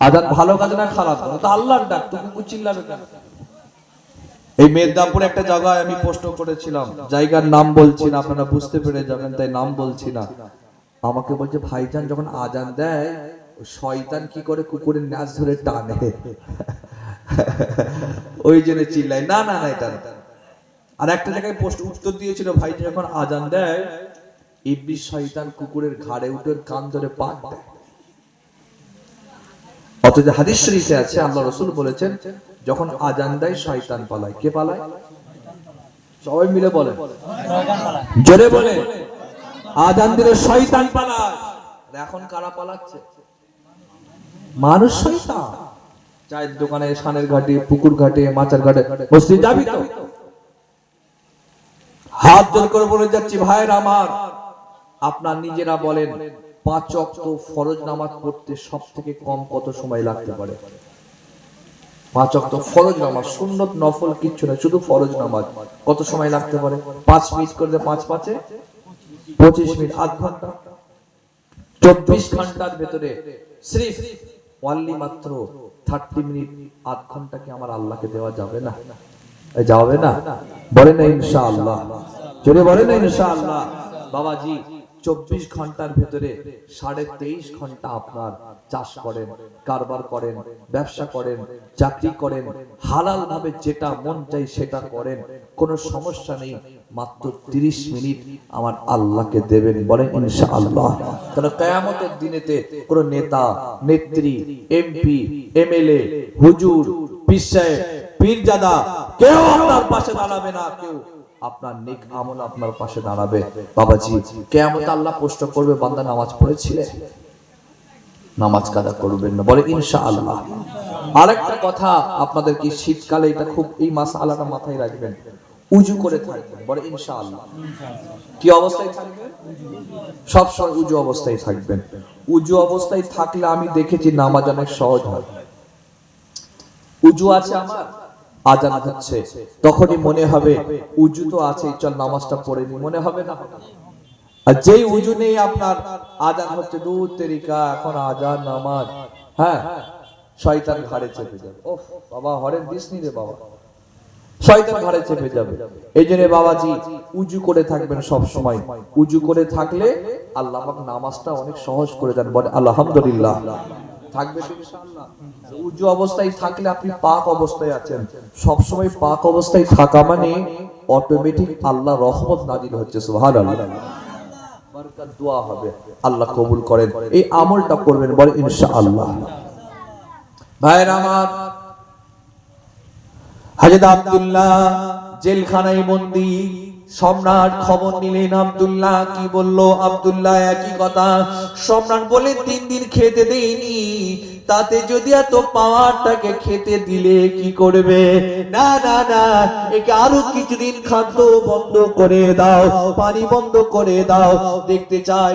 আজান ভালো কাজ না খারাপ? কাজ তো আল্লাহর ডাক তো কুকুর চিল্লাবে কেন? এই মেদিনীপুরে একটা জায়গায় আমি পোস্ট করেছিলাম, জায়গার নাম বলছি না, আপনারা বুঝতে পেরে যাবেন, তাই নাম বলছি না। আমাকে বলছে, ভাইজান, যখন আজান দেয় শয়তান কি করে কুকুরের নাচ ধরে টানে? ওই জন্য চিল্লাই। না না না, এটা আর একটা জায়গায় পোস্ট, উত্তর দিয়েছিল ভাই যখন আজান দেয়, ইবলিস শয়তান কুকুরের ঘাড়ে উঠে কান ধরে পাক দেয়। অথচ হাদিস শরীফে আছে, আল্লাহ রসুল বলেছেন, যখন আজান দেয়, শয়তান পালায়। কে পালায়? সবাই মিলে বলে জোরে বলে। আজান দিলে শয়তান পালায়। এখন কারা পালাচ্ছে? মানুষ শয়তান। চায়ের দোকানে সানের ঘাটে, পুকুর ঘাটে, মাচার ঘাটে। মসজিদ যাবি তো? হাত জোর করে বলে যাচ্ছি, ভাইয়ের আমার। আপনার নিজেরা বলেন। পাঁচ অক্ত ফরজ নামাজ পড়তে সব থেকে কম কত সময় লাগতে পারে? পাঁচ অক্ত ফরজ নামাজ, সুন্নত, নফল কিচ্ছু না শুধু ফরজ নামাজ। কত সময় লাগতে পারে? পাঁচ মিনিট করলে পাঁচ পাঁচে? পঁচিশ মিনিট, আধ ঘণ্টা? চব্বিশ ঘণ্টার ভেতরে সিরিফ ওয়ানলি মাত্র থার্টি মিনিট, আধ ঘণ্টা কি আমার আল্লাহকে দেওয়া যাবে না? যাবে না? বলে না ইনশাআল্লাহ। জোরে বলে না ইনশাআল্লাহ। বাবাজি চব্বিশ ঘণ্টার ভেতরে সাড়ে তেইশ ঘণ্টা আপনার চাষ করেন, কারবার করেন, ব্যবসা করেন, চাকরি করেন হালাল ভাবে যেটা মন চাই সেটা করেন, কোনো সমস্যা নেই, মাত্র তিরিশ মিনিট আমার আল্লাহকে দেবেন, বলেন ইনশাআল্লাহ। কারণ কেয়ামতের দিনেতে কোন নেতা, নেত্রী, এমপি, এমএলএ, হুজুর পিসায় পীরজাদা কেউ আপনার পাশে দাঁড়াবে না, কেউ আপনার নেক আমল আপনার পাশে দাঁড়াবে। বাবাজি, কেয়ামত আল্লাহ প্রশ্ন করবে, বান্দা নামাজ পড়েছিলে? নামাজ কাদা করবেন না। বলে, ইনশাআল্লাহ। আরেকটা কথা আপনাদের কি শীতকালে এটা খুব, এই মাসালাটা মাথায় রাখবেন। উজু করে থাকবেন। বলে, ইনশাআল্লাহ। কি অবস্থায় থাকবেন? সব সময় উজু অবস্থায় থাকবেন। উজু অবস্থায় থাকলে আমি দেখেছি নামাজ অনেক সহজ হয়। উজু আছে আমার? আজান হচ্ছে। তখনই মনে হবে, উজু তো আছে চল নামাজটা পড়ে নি। মনে হবে না? আর যেই উজু নেই আপনার, আজান হচ্ছে দূর তেরিকা, এখন আজান, নামাজ। হ্যাঁ শয়তান ঘাড়ে চেপে যাবে। ওহ বাবা, হরেন দিস নি রে বাবা। শয়তান ঘাড়ে চেপে যাবে। এই জন্য বাবাজি, উজু করে থাকবেন সব সময়। উজু করে থাকলে আল্লাহ নামাজটা অনেক সহজ করে দেন। বলে, আলহামদুলিল্লাহ। থাকবে উজু অবস্থায় থাকলে আপনি পাক অবস্থায় আছেন। পাক অবস্থায় থাকা মানে অটোমেটিক আল্লাহ রহমত হচ্ছে দোয়া হবে, আল্লাহ কবুল করেন। এই আমলটা করবেন বলে ইনশাআল্লাহ। ভাইরা আমার হাজেদ আব্দুল্লাহ জেলখানায় বন্দি সম্রাট খবর নিলেন আবদুল্লাহ, কি বলল? আবদুল্লাহ, একই কথা। সম্রাট বলে, তিন দিন খেতে দেইনি। তাতে যদি এত পাওয়ারটাকে খেতে দিলে কি করবে? না না না, একে আরও কিছুদিন খাদ্য বন্ধ করে দাও, পানি বন্ধ করে দাও। দেখতে চাই